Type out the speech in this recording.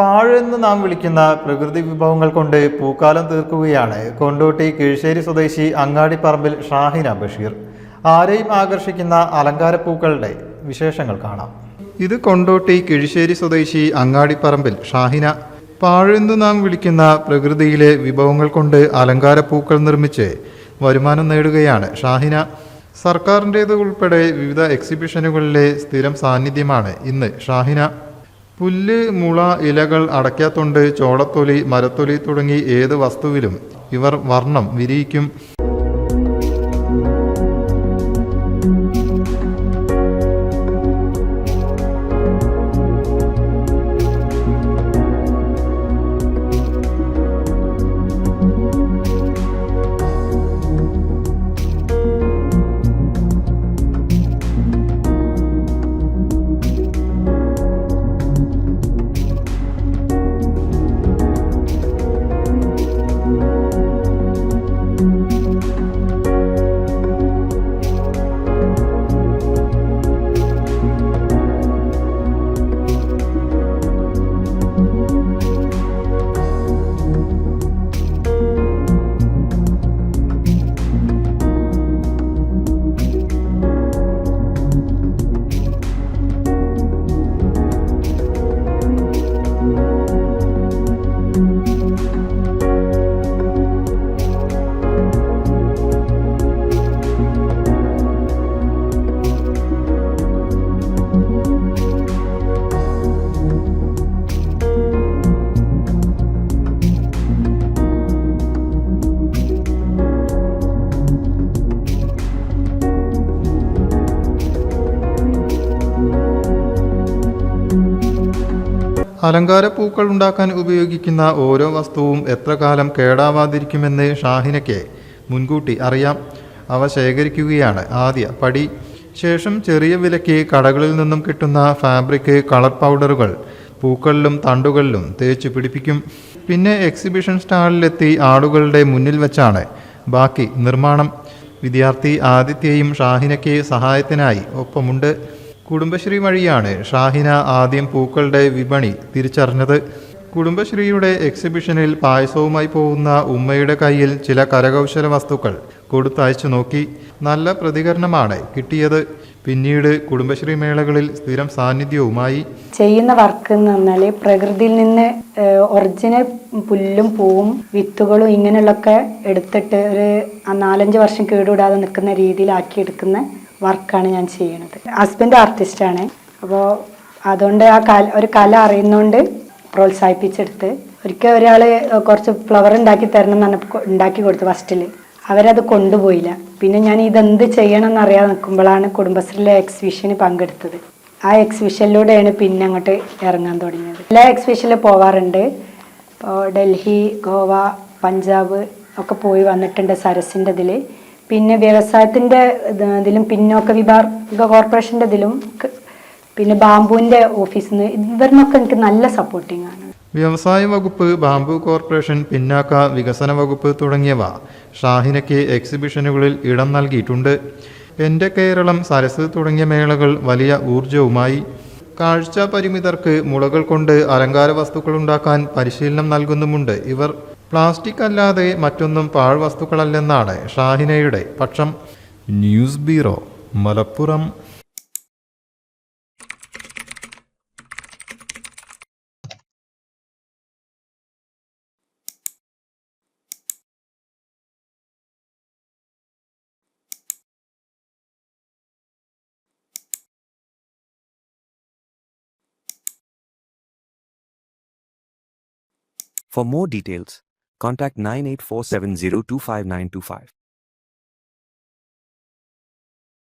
പാഴെന്ന് നാം വിളിക്കുന്ന പ്രകൃതി വിഭവങ്ങൾ കൊണ്ട് പൂക്കാലം തീർക്കുകയാണ്. കൊണ്ടോട്ടി കീഴ്ശ്ശേരി സ്വദേശി അങ്ങാടിപ്പറമ്പിൽ ഷാഹിന ബഷീർ. ആരെയും ആകർഷിക്കുന്ന അലങ്കാര പൂക്കളുടെ വിശേഷങ്ങൾ കാണാം. ഇത് കൊണ്ടോട്ടി കിഴിശ്ശേരി സ്വദേശി അങ്ങാടിപ്പറമ്പിൽ ഷാഹിന. പാഴെന്ന് നാം വിളിക്കുന്ന പ്രകൃതിയിലെ വിഭവങ്ങൾ കൊണ്ട് അലങ്കാര പൂക്കൾ നിർമ്മിച്ച് വരുമാനം നേടുകയാണ് ഷാഹിന. സർക്കാരിന്റേത് ഉൾപ്പെടെ വിവിധ എക്സിബിഷനുകളിലെ സ്ഥിരം സാന്നിധ്യമാണ് ഇന്ന് ഷാഹിന. പുല്ല് മുള ഇലകൾ അടയ്ക്കാത്തൊണ്ട് ചോളത്തൊലി മരത്തൊലി തുടങ്ങി ഏത് വസ്തുവിലും ഇവർ വർണം വിരിയിക്കും. അലങ്കാര പൂക്കൾ ഉണ്ടാക്കാൻ ഉപയോഗിക്കുന്ന ഓരോ വസ്തുവും എത്ര കാലം കേടാവാതിരിക്കുമെന്ന് ഷാഹിനയ്ക്ക് മുൻകൂട്ടി അറിയാം. അവ ശേഖരിക്കുകയാണ് ആദ്യ പടി. ശേഷം ചെറിയ വിലയ്ക്ക് കടകളിൽ നിന്നും കിട്ടുന്ന ഫാബ്രിക് കളർ പൗഡറുകൾ പൂക്കളിലും തണ്ടുകളിലും തേച്ച് പിടിപ്പിക്കും. പിന്നെ എക്സിബിഷൻ സ്റ്റാളിലെത്തി ആളുകളുടെ മുന്നിൽ വെച്ചാണ് ബാക്കി നിർമ്മാണം. വിദ്യാർത്ഥി ആദിത്യയും ഷാഹിനയ്ക്ക് സഹായത്തിനായി ഒപ്പമുണ്ട്. കുടുംബശ്രീ വഴിയാണ് ഷാഹിന ആദ്യം പൂക്കളുടെ വിപണി തിരിച്ചറിഞ്ഞത്. കുടുംബശ്രീയുടെ എക്സിബിഷനിൽ പായസവുമായി പോകുന്ന ഉമ്മയുടെ കയ്യിൽ ചില കരകൗശല വസ്തുക്കൾ കൊടുത്തയച്ചു നോക്കി. നല്ല പ്രതികരണമാണ് കിട്ടിയത്. പിന്നീട് കുടുംബശ്രീ മേളകളിൽ സ്ഥിരം സാന്നിധ്യവുമായി. ചെയ്യുന്ന വർക്ക് എന്ന് പറഞ്ഞാൽ പ്രകൃതിയിൽ നിന്ന് ഒറിജിനൽ പുല്ലും പൂവും വിത്തുകളും ഇങ്ങനെയുള്ളൊക്കെ എടുത്തിട്ട് ഒരു നാലഞ്ച് വർഷം കേടുകൂടാതെ നിൽക്കുന്ന രീതിയിലാക്കി എടുക്കുന്ന വർക്കാണ് ഞാൻ ചെയ്യുന്നത്. ഹസ്ബൻഡ് ആർട്ടിസ്റ്റാണ് അപ്പോൾ അതുകൊണ്ട് ആ കല ഒരു കല അറിയുന്നതുകൊണ്ട് പ്രോത്സാഹിപ്പിച്ചെടുത്ത് ഒരിക്കൽ ഒരാൾ കുറച്ച് ഫ്ലവർ ഉണ്ടാക്കി തരണം എന്ന് പറഞ്ഞപ്പോൾ ഉണ്ടാക്കി കൊടുത്തു ഫസ്റ്റിൽ അവരത് കൊണ്ടുപോയില്ല. പിന്നെ ഞാൻ ഇതെന്ത് ചെയ്യണം എന്നറിയാതെ നിൽക്കുമ്പോഴാണ് കുടുംബശ്രീയിലെ എക്സിബിഷന് പങ്കെടുത്തത്. ആ എക്സിബിഷനിലൂടെയാണ് പിന്നെ അങ്ങോട്ട് ഇറങ്ങാൻ തുടങ്ങിയത്. എല്ലാ എക്സിബിഷനിൽ പോവാറുണ്ട്. ഇപ്പോൾ ഡൽഹി ഗോവ പഞ്ചാബ് ഒക്കെ പോയി വന്നിട്ടുണ്ട് സരസിന്റെ ഇതിൽ പിന്നെ വ്യവസായത്തിന്റെ ഇതിലും പിന്നോക്ക വിഭാഗ കോർപ്പറേഷന്റെ ഇതിലും പിന്നെ ബാമ്പുവിന്റെ ഓഫീസിൽ നിന്ന് ഇവരിനൊക്കെ എനിക്ക് നല്ല സപ്പോർട്ടിങ് ആണ്. വ്യവസായ വകുപ്പ് ബാംബു കോർപ്പറേഷൻ പിന്നാക്ക വികസന വകുപ്പ് തുടങ്ങിയവ ഷാഹിനയ്ക്ക് എക്സിബിഷനുകളിൽ ഇടം നൽകിയിട്ടുണ്ട്. എന്റെ കേരളം സരസ് തുടങ്ങിയ മേളകൾ വലിയ ഊർജവുമായി കാഴ്ച പരിമിതർക്ക് മുളകൾ കൊണ്ട് അലങ്കാര വസ്തുക്കൾ ഉണ്ടാക്കാൻ പരിശീലനം നൽകുന്നുമുണ്ട് ഇവർ. പ്ലാസ്റ്റിക് അല്ലാതെ മറ്റൊന്നും പാഴ്വസ്തുക്കളല്ലെന്നാണ് ഷാഹിനയുടെ പക്ഷം. News bureau Malappuram. For more details, Contact nine eight four seven zero two five nine two five.